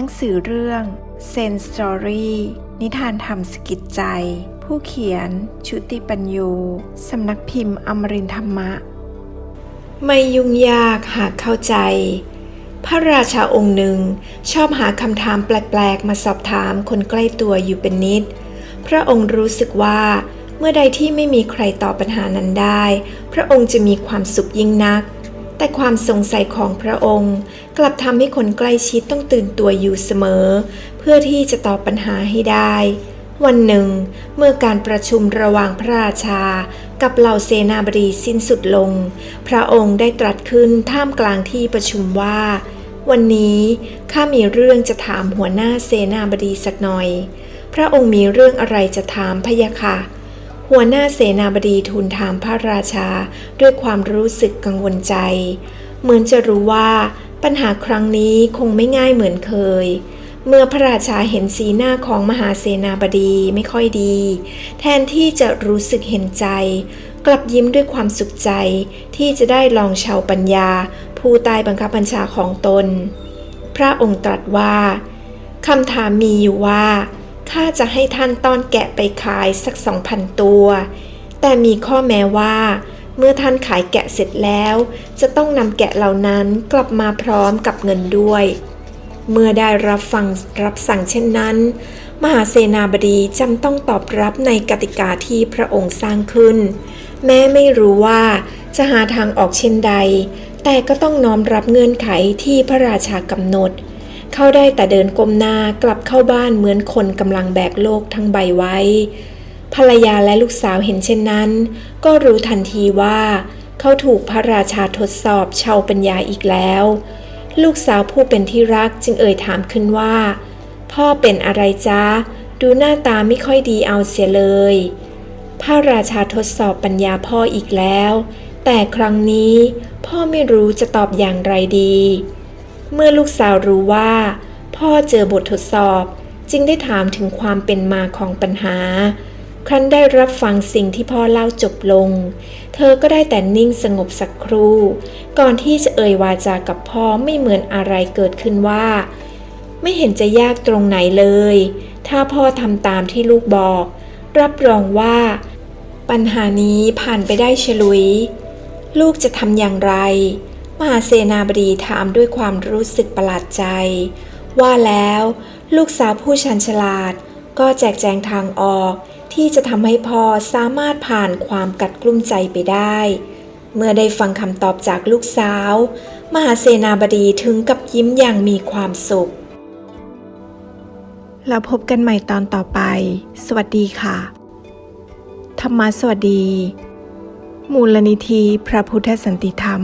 ังสือเรื่องเซนสตอรี่นิทานธรรมสกิดใจ ผู้เขียน ชุติปัญโยสำนักพิมพ์อมรินธรรมะ ไม่ยุ่งยากหากเข้าใจ พระราชาองค์หนึ่งชอบหาคำถามแปลกๆ มาสอบถามคนใกล้ตัวอยู่เป็นนิด พระองค์รู้สึกว่าเมื่อใดที่ไม่มีใครตอบปัญหานั้นได้ พระองค์จะมีความสุขยิ่งนัก แต่ความสงสัยของพระองค์ กลับทำให้คนใกล้ชิดต้องตื่นตัวอยู่เสมอ เพื่อที่จะตอบปัญหาให้ได้ วันหนึ่ง เมื่อการประชุมระหว่างพระราชา กับเหล่าเสนาบดีสิ้นสุดลง พระองค์ได้ตรัสขึ้นท่ามกลางที่ประชุมว่า วันนี้ข้ามีเรื่องจะถามหัวหน้าเสนาบดีสักหน่อย พระองค์มีเรื่องอะไรจะถามพะยะค่ะ หัวหน้าเสนาบดีทูลถามพระราชาด้วยความรู้สึกกังวลใจ เหมือนจะรู้ว่าปัญหาครั้งนี้คงไม่ง่ายเหมือนเคย เมื่อพระราชาเห็นสีหน้าของมหาเสนาบดีไม่ค่อยดี แทนที่จะรู้สึกเห็นใจ กลับยิ้มด้วยความสุขใจที่จะได้ลองชาวปัญญา ผู้ใต้บังคับบัญชาของตน พระองค์ตรัสว่าคำถามมีอยู่ว่า ข้าจะให้ท่านต้อนแกะไปขายสักสองพันตัว แต่มีข้อแม้ว่า เมื่อท่านขายแกะเสร็จแล้ว จะต้องนำแกะเหล่านั้นกลับมาพร้อมกับเงินด้วย เมื่อได้รับฟังรับสั่งเช่นนั้น มหาเสนาบดีจำต้องตอบรับในกติกาที่พระองค์สร้างขึ้น แม้ไม่รู้ว่าจะหาทางออกเช่นใด แต่ก็ต้องน้อมรับเงื่อนไขที่พระราชากำหนด เขาได้แต่เดินก้มหน้ากลับเข้าบ้านเหมือนคนกำลังแบกโลกทั้งใบไว้ ภรรยาและลูกสาวเห็นเช่นนั้น ก็รู้ทันทีว่า เขาถูกพระราชาทดสอบเชาวปัญญาอีกแล้ว ลูกสาวผู้เป็นที่รักจึงเอ่ยถามขึ้นว่า พ่อเป็นอะไรจ๊ะ ดูหน้าตาไม่ค่อยดีเอาเสียเลย พระราชาทดสอบปัญญาพ่ออีกแล้ว แต่ครั้งนี้พ่อไม่รู้จะตอบอย่างไรดี เมื่อลูกสาวรู้ว่า พ่อเจอบททดสอบจึงได้ถามถึงความเป็นมาของปัญหา ครั้นได้รับฟังสิ่งที่พ่อเล่าจบลง เธอก็ได้แต่นิ่งสงบสักครู่ ก่อนที่จะเอ่ยวาจากับพ่อไม่เหมือนอะไรเกิดขึ้นว่า ไม่เห็นจะยากตรงไหนเลย ถ้าพ่อทำตามที่ลูกบอก รับรองว่า ปัญหานี้ผ่านไปได้ฉลุย ลูกจะทำอย่างไร มหาเสนาบดีถามด้วยความรู้สึกประหลาดใจ ว่าแล้ว ลูกสาวผู้ชันฉลาด ก็แจกแจงทางออก ที่จะทำให้พ่อสามารถผ่านความกัดกลุ้มใจไปได้ เมื่อได้ฟังคำตอบจากลูกสาว มหาเสนาบดีถึงกับยิ้มอย่างมีความสุข แล้วพบกันใหม่ตอนต่อไป สวัสดีค่ะ ธรรมะสวัสดี มูลนิธิพระพุทธสันติธรรม